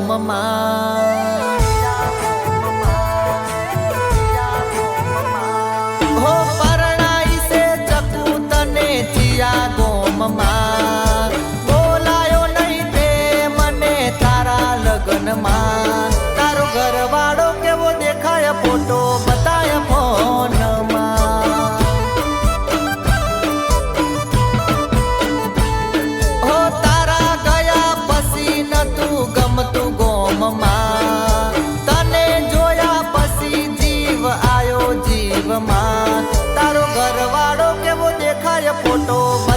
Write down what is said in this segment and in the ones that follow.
મમા હો પરણાઈ સે ચકુ તને જીયા ગો મમા ફોટો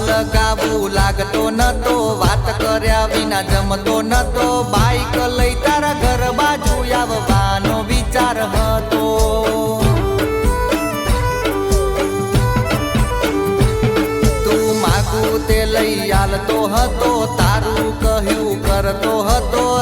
લગાવું લાગતો નતો, વાત કર્યા વિના જમતો નતો. બાઈક લઈ તારા ઘર બાજુ આવવાનો વિચાર હતો. તું માગું તે લઈ આલતો હતો, તારું કહ્યું કરતો હતો.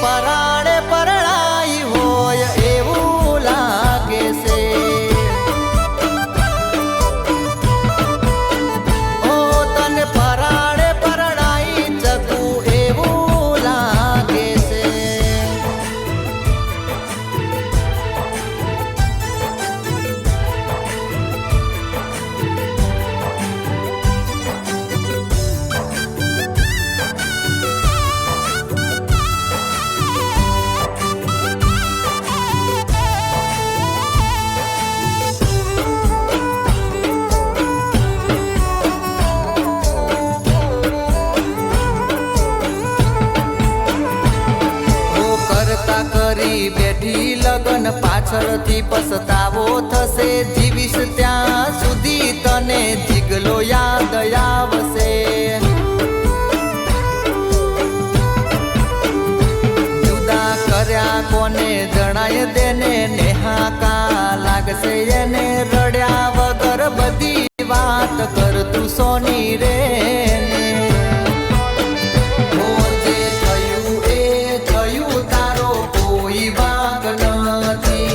пора. પાછળથી પસતાવો થશે. જીવીશ ત્યાં સુધી તને જીગલો યાદ આવશે. જુદા કર્યા કોને જણાય દેને નેહાકા લાગશે એને રડ્યા વગર બધી વાત કર તું સોની રે.